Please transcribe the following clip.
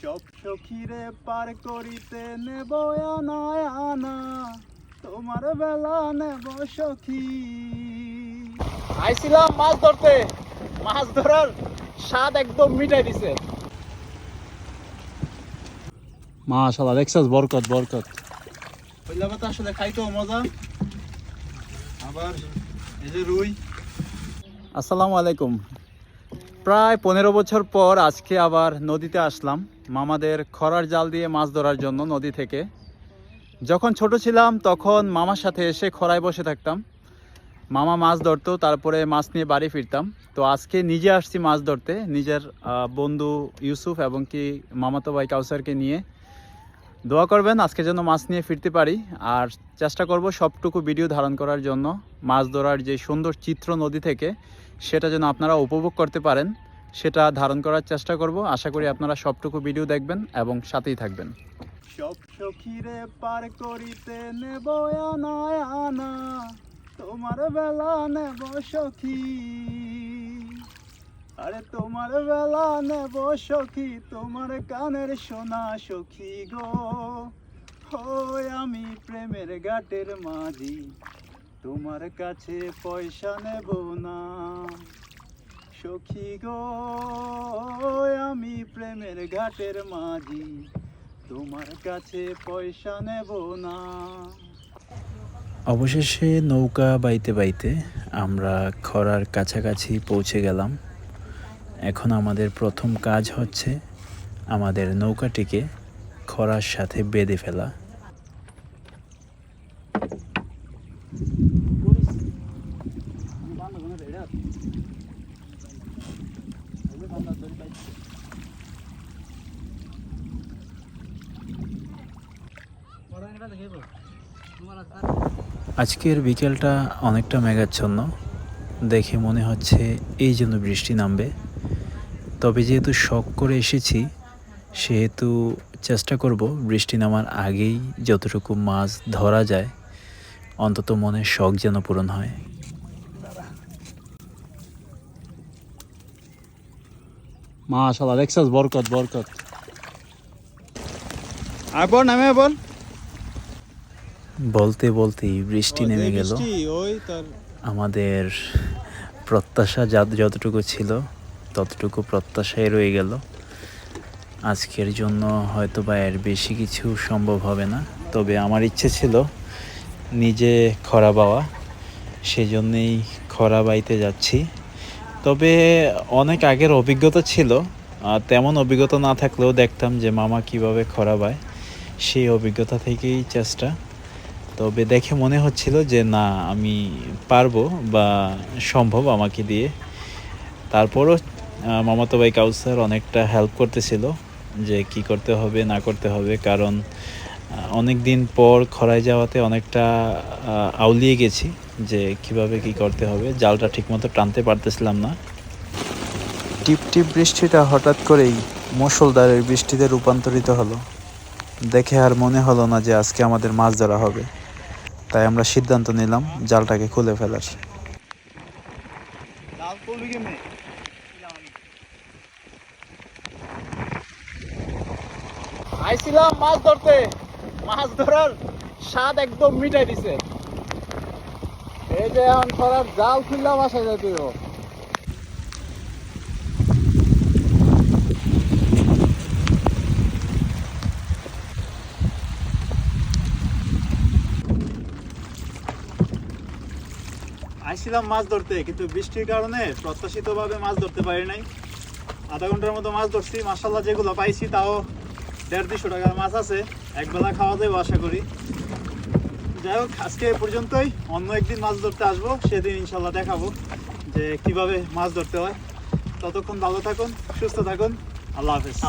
সব সখীরে পার করিতে নেব আনায় আনা তোমার বেলা নেব সখী। আইছিলাম মাছ ধরতে। মাছ ধরার স্বাদ একদম মিটাই দিছে। মাশাআল্লাহ দেখছস বরকত বরকত। পয়লা তো আসলে খাইতো মজা। আবার এই যে রুই। আসসালামু আলাইকুম। প্রায় পনেরো বছর পর আজকে আবার নদীতে আসলাম। মামাদের খরার জাল দিয়ে মাছ ধরার জন্য নদী থেকে। যখন ছোট ছিলাম তখন মামার সাথে এসে খরায় বসে থাকতাম। মামা মাছ ধরতো, তারপরে মাছ নিয়ে বাড়ি ফিরতাম। তো আজকে নিজে আসছি মাছ ধরতে। নিজের বন্ধু ইউসুফ এবং কি মামাতো ভাই কাউসারকে নিয়ে। দোয়া করবেন আজকে যেন মাছ নিয়ে ফিরতে পারি। আর চেষ্টা করব সবটুকু ভিডিও ধারণ করার জন্য। মাছ ধরার যে সুন্দর চিত্র নদী থেকে সেটা যেন আপনারা উপভোগ করতে পারেন, সেটা ধারণ করার চেষ্টা করব। আশা করি আপনারা সবটুকু ভিডিও দেখবেন এবং সাথেই থাকবেন। সব সখীরে পার করিতে নেব আনায় আনা তোমার বেলা নেব সখী। আরে তোমার বেলা নেব সখী, তোমার কানের সোনা সখী গো। হয় আমি প্রেমের ঘাটের মাঝি তোমার কাছে পয়সা নেব না। সখী গো, আমি প্রেমের ঘাটের মাঝি। তোমার কাছে পয়সা নেব না। অবশেষে নৌকা বাইতে বাইতে আমরা খরার কাছাকাছি পৌঁছে গেলাম। এখন আমাদের প্রথম কাজ হচ্ছে আমাদের নৌকাটিকে খরার সাথে বেঁধে ফেলা। আজকের বিকেলটা অনেকটা মেঘাচ্ছন্ন। দেখে মনে হচ্ছে এই জন্য বৃষ্টি নামবে। তবে যেহেতু শখ করে এসেছি, সেহেতু চেষ্টা করব বৃষ্টি নামার আগেই যতটুকু মাছ ধরা যায়, অন্তত মনের শখ যেন পূরণ হয়। মাশাআল্লাহ দেখছস বরকত বরকত। আর বল নামে বল। বলতে বলতেই বৃষ্টি নেমে গেল। ওই তার আমাদের প্রত্যাশা যা যতটুকু ছিল ততটুকু প্রত্যাশাই রয়ে গেল। আজকের জন্য হয়তো বা এর বেশি কিছু সম্ভব হবে না। তবে আমার ইচ্ছে ছিল নিজে খরা বাওয়া সেজন্যেই খরা বাইতে যাচ্ছি। তবে অনেক আগের অভিজ্ঞতা ছিল, আর তেমন অভিজ্ঞতা না থাকলেও দেখতাম যে মামা কীভাবে খরা বায় সেই অভিজ্ঞতা থেকেই চেষ্টা। তবে দেখে মনে হচ্ছিল যে না, আমি পারব বা সম্ভব আমাকে দিয়ে। তারপরও মামাতো ভাই কাউসার অনেকটা হেল্প করতেছিল যে কি করতে হবে, না করতে হবে। কারণ অনেক দিন পর খরায় যাওয়াতে অনেকটা আউলিয়ে গেছি। যে কীভাবে কি করতে হবে জালটা ঠিকমতো টানতে পারতেছিলাম না। টিপ টিপ বৃষ্টিটা হঠাৎ করেই মুষলধারের বৃষ্টিতে রূপান্তরিত হলো। দেখে আর মনে হলো না যে আজকে আমাদের মাছ ধরা হবে। তাই আমরা সিদ্ধান্ত নিলাম জালটাকে খুলে ফেলার। আইছিলাম মাছ ধরতে। মাছ ধরার স্বাদ একদম মিটাই দিছে। এই যে এখন খরার জাল খুললাম আসা যায় তুইও আইছিলাম মাছ ধরতে, কিন্তু বৃষ্টির কারণে প্রত্যাশিতভাবে মাছ ধরতে পারি নাই। আধা ঘণ্টার মতো মাছ ধরছি মাসাল্লাহ যেগুলো পাইছি তাও দেড় দুশো টাকার মাছ আছে। একবেলা খাওয়া যাবে আশা করি। যাই হোক, আজকে পর্যন্তই। অন্য একদিন মাছ ধরতে আসব, সেদিন ইনশাল্লাহ দেখাবো যে কীভাবে মাছ ধরতে হয়। ততক্ষণ ভালো থাকুন, সুস্থ থাকুন। আল্লাহ হাফেজ।